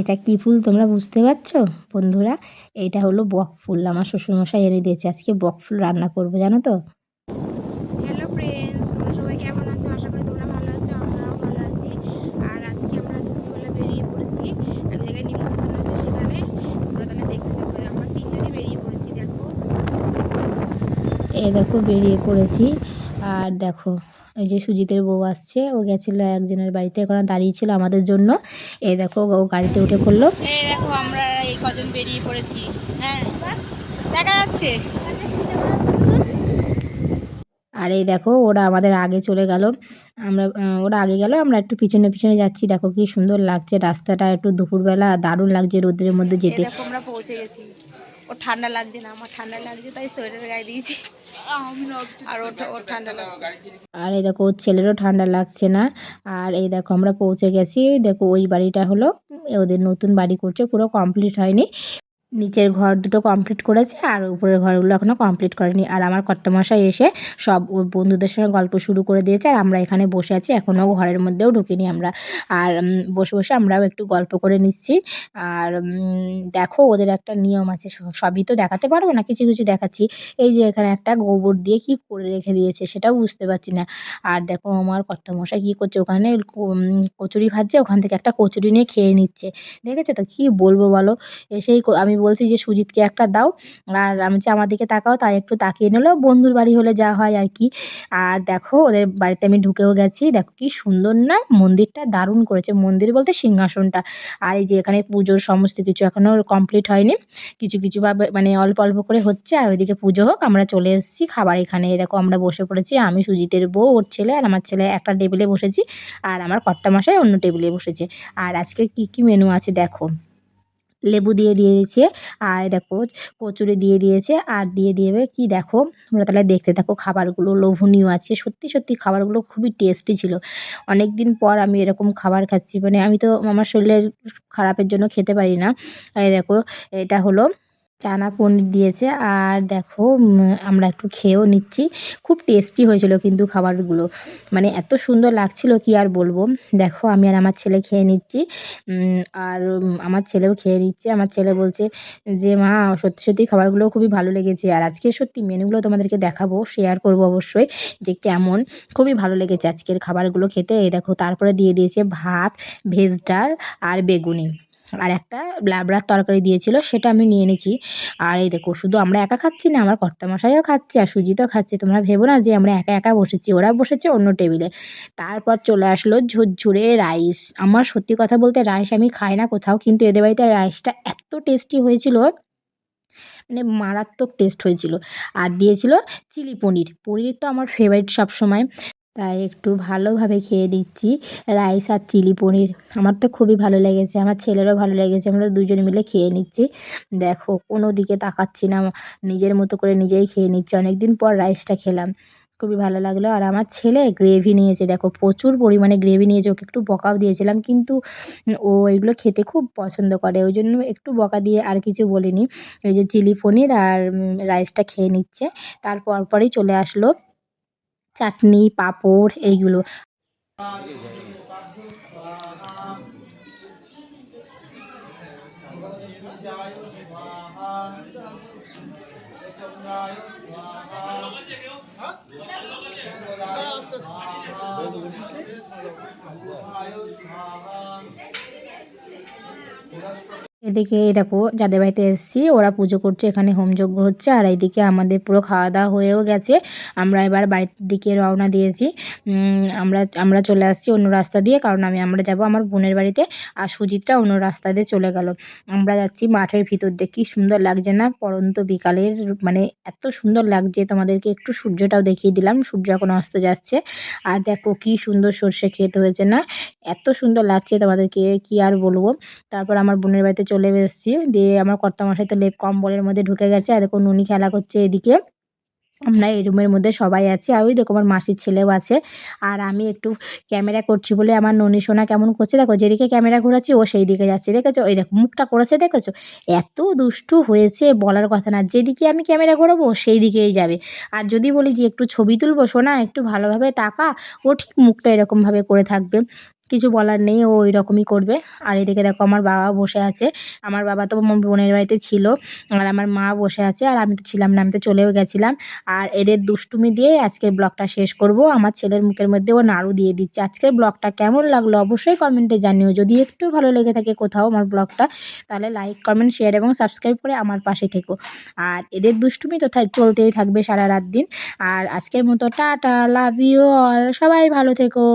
এটা কি ফুল তোমরা বুঝতে পারছ? বন্ধুরা এটা হলো বক ফুল। আমার শ্বশুরমশাই এনে দিয়েছে। আজকে বক ফুল রান্না করব জানো তো? হ্যালো ফ্রেন্ডস তোমরা সবাই কেমন আছো? আশা করি তোমরা ভালো আছো আমরাও ভালো আছি। আর আজকে আমরা দুপুরবেলা বেরিয়ে পড়েছি। এক জায়গায় নিমন্ত্রণ আছে সেখানে। তোমরা তাহলে দেখতে আমরা তিনজনই বেরিয়ে পড়েছি দেখো। এই দেখো বেরিয়ে পড়েছি। আর দেখো ওই যে সুজিতের বউ আসছে ও গেছিল একজনের বাড়িতে ওখানে দাঁড়িয়েছিল আমাদের জন্য। এই দেখো ও গাড়িতে উঠে পড়ল। দেখো আমরা এই কজন বেরিয়ে পড়েছি। হ্যাঁ দেখা যাচ্ছে। আর এই দেখো ওরা আমাদের আগে চলে গেল। আমরা ওরা আগে গেল আমরা একটু পিছনে পিছনে যাচ্ছি। দেখো কি সুন্দর লাগছে রাস্তাটা একটু দুপুরবেলা দারুণ লাগছে রোদের মধ্যে যেতে। আমরা পৌঁছে গেছি। ও ঠান্ডা লাগছে না, আমার ঠান্ডা লাগছে, তাই সোয়েটার গায়ে দিয়েছি। আর ঠান্ডা লাগছে। আর এই দেখো, ওর ছেলেরও ঠান্ডা লাগছে না। আর এই দেখো, আমরা পৌঁছে গেছি। দেখো, ওই বাড়িটা হলো ওদের নতুন বাড়ি করছে, পুরো কমপ্লিট হয়নি। নিচের ঘর দুটো কমপ্লিট করেছে আর উপরের ঘরগুলো এখনও কমপ্লিট করেনি। আর আমার কর্তামশাই এসে সব ওর বন্ধুদের সঙ্গে গল্প শুরু করে দিয়েছে আর আমরা এখানে বসে আছি এখনও ঘরের মধ্যেও ঢুকিনি আমরা। আর বসে বসে আমরাও একটু গল্প করে নিচ্ছি। আর দেখো ওদের একটা নিয়ম আছে সবই তো দেখাতে পারব না, কিছু কিছু দেখাচ্ছি। এই যে এখানে একটা গোবর দিয়ে কি করে রেখে দিয়েছে সেটাও বুঝতে পারছি না। আর দেখো আমার কর্তামশাই কী করছে, ওখানে কচুরি ভাজছে, ওখান থেকে একটা কচুরি নিয়ে খেয়ে নিচ্ছে। দেখেছ তো কী বলব বলো? এসেই আমি বলছি যে, সুজিতকে একটা দাও। আর আমি যে আমার দিকে তাকাও, তাই একটু তাকিয়ে নিলো। বন্ধুর বাড়ি হলে যা হয় আর কি। আর দেখো, ওদের বাড়িতে আমি ঢুকেও গেছি। দেখো কি সুন্দর না, মন্দিরটা দারুণ করেছে। মন্দির বলতে সিংহাসনটা। আর এই যে, এখানে পুজোর সমস্ত কিছু এখনও কমপ্লিট হয়নি। কিছু কিছুভাবে মানে অল্প অল্প করে হচ্ছে। আর ওইদিকে পুজো হোক, আমরা চলে এসেছি খাবার এখানে। দেখো, আমরা বসে পড়েছি। আমি, সুজিতের বউ, ওর ছেলে আর আমার ছেলে একটা টেবিলে বসেছি। আর আমার কর্তা কর্তামশাই অন্য টেবিলে বসেছে। আর আজকে কি কি মেনু আছে দেখো। লেবু দিয়ে দিয়েছে, আর দেখো কচুরি দিয়ে দিয়েছে, আর দিয়ে দিয়ে কি দেখো, তোমরা তাহলে দেখতে থাকো খাবারগুলো, লোভনীয় আছে, সত্যি সত্যি খাবারগুলো খুবই টেস্টি ছিল। অনেক দিন পর আমি এরকম খাবার খাচ্ছি মানে আমি তো আমার শরীরের খারাপের জন্য খেতে পারি না। এই দেখো, এটা হলো চানা পনির দিয়েছে আর দেখো আমরা একটু খেয়েও নিচ্ছি। খুব টেস্টি হয়েছিল কিন্তু খাবারগুলো। মানে এত সুন্দর লাগছিল, কি আর বলব? দেখো, আমি আর আমার ছেলে খেয়ে নিচ্ছি। আর আমার ছেলেও খেয়ে নিচ্ছে। আমার ছেলে বলছে যে, মা, সত্যি সত্যি খাবারগুলো খুবই ভালো লেগেছে। আর আজকে সত্যি মেনুগুলো তোমাদেরকে দেখাবো শেয়ার করব অবশ্যই, যে কেমন, খুবই ভালো লেগেছে আজকের খাবারগুলো খেতে। দেখো, তারপরে দিয়ে দিয়েছে ভাত, ভেজ ডাল আর বেগুনি। আর একটা লাবড়ার তরকারি দিয়েছিল, সেটা আমি নিয়ে নিয়েছি আর এই দেখো, শুধু আমরা একা খাচ্ছি না, আমার কর্তামশাইও খাচ্ছে আর সুজিতও খাচ্ছে। তোমরা ভেবো না যে আমরা একা একা বসেছি, ওরা বসেছে অন্য টেবিলে। তারপর চলে আসলো ঝুরঝুরে রাইস। আমার সত্যি কথা বলতে রাইস আমি খাই না কোথাও, কিন্তু এদের বাড়িতে রাইসটা এত টেস্টি হয়েছিল মানে মারাত্মক টেস্ট হয়েছিল। আর দিয়েছিল চিলি পনির। পনির তো আমার ফেভারিট সবসময়। তাই একটু ভালোভাবে খেয়ে নিচ্ছি রাইস আর চিলি পনির। আমার তো খুবই ভালো লেগেছে, আমার ছেলেরও ভালো লেগেছে, আমরা দুজন মিলে খেয়ে নিচ্ছি। দেখো, কোনো দিকে তাকাচ্ছি না, নিজের মতো করে নিজেই খেয়ে নিচ্ছি। অনেক দিন পর রাইসটা খেলাম, খুবই ভালো লাগল। আর আমার ছেলে গ্রেভি নিয়েছে, দেখো, প্রচুর পরিমাণে গ্রেভি নিয়েছে, ওকে একটু বকাও দিয়েছিলাম, কিন্তু ও এগুলো খেতে খুব পছন্দ করে, ওই জন্য একটু বকা দিয়ে আর কিছু বলিনি। এই যে চিলি পনির আর রাইসটা খেয়ে নিচ্ছে তারপর পরেই চলে আসলো। চাটনি পাঁপড় এইগুলো। এদিকে দেখো, যাদের বাড়িতে এসেছি, ওরা পুজো করছে, এখানে হোমযজ্ঞ হচ্ছে, আর এইদিকে আমাদের পুরো খাওয়া দাওয়া হয়েও গেছে। আমরা এবার বাড়ির দিকে রওনা দিয়েছি। আমরা আমরা চলে আসছি অন্য রাস্তা দিয়ে, কারণ আমি, আমরা যাব আমার বোনের বাড়িতে, আর সুজিতটা অন্য রাস্তা দিয়ে চলে গেল। আমরা যাচ্ছি মাঠের ভিতর দিয়ে। কি সুন্দর লাগছে না? পরন্ত বিকালের মানে এত সুন্দর লাগছে। তোমাদেরকে একটু সূর্যটাও দেখিয়ে দিলাম। সূর্য এখন অস্ত যাচ্ছে। আর দেখো, কি সুন্দর সর্ষে খেতে হয়েছে না? এত সুন্দর লাগছে তোমাদেরকে, কি আর বলব? তারপর আমার বোনের বাড়িতে চলে এসেছি। দিয়ে আমার কর্তামশাই তো লেপ কম্বলের মধ্যে ঢুকে গেছে। আর দেখো নুনি খেলা করছে এদিকে। আমরা এই রুমের মধ্যে সবাই আছি। আর ওই দেখো আমার মাসির ছেলেও আছে। আর আমি একটু ক্যামেরা করছি বলে আমার ননি সোনা কেমন করছে? দেখো যেদিকে ক্যামেরা ঘোরাচ্ছি, ও সেই দিকে যাচ্ছে। দেখেছ? ওই দেখো মুখটা করেছে, দেখেছ? এত দুষ্টু হয়েছে বলার কথা না। যেদিকে আমি ক্যামেরা ঘোরাবো সেই দিকেই যাবে। আর যদি বলি যে একটু ছবি তুলবো, সোনা, একটু ভালোভাবে তাকা, ও ঠিক মুখটা এরকমভাবে করে থাকবে। কিছু বলার নেই, ও ওই রকমই করবে। আর এদিকে দেখো আমার বাবা বসে আছে। আমার বাবা তো আমার বোনের বাড়িতে ছিল, আর আমার মা বসে আছে, আর আমি তো ছিলাম না, আমি তো চলেও গেছিলাম। আর এদের দুষ্টুমি দিয়ে আজকের ব্লগটা শেষ করব। আমার ছেলের মুখের মধ্যে ও নাড়ু দিয়ে দিচ্ছে। আজকের ব্লগটা কেমন লাগল অবশ্যই কমেন্টে জানিও। যদি একটু ভালো লেগে থাকে কোথাও আমার ব্লগটা, তাহলে লাইক কমেন্ট শেয়ার এবং সাবস্ক্রাইব করে আমার পাশে থেকো। আর এদের দুষ্টুমি তো চলতেই থাকবে সারা রাত দিন। আর আজকের মতো টাটা লাভ ইউ অল সবাই ভালো থেকো।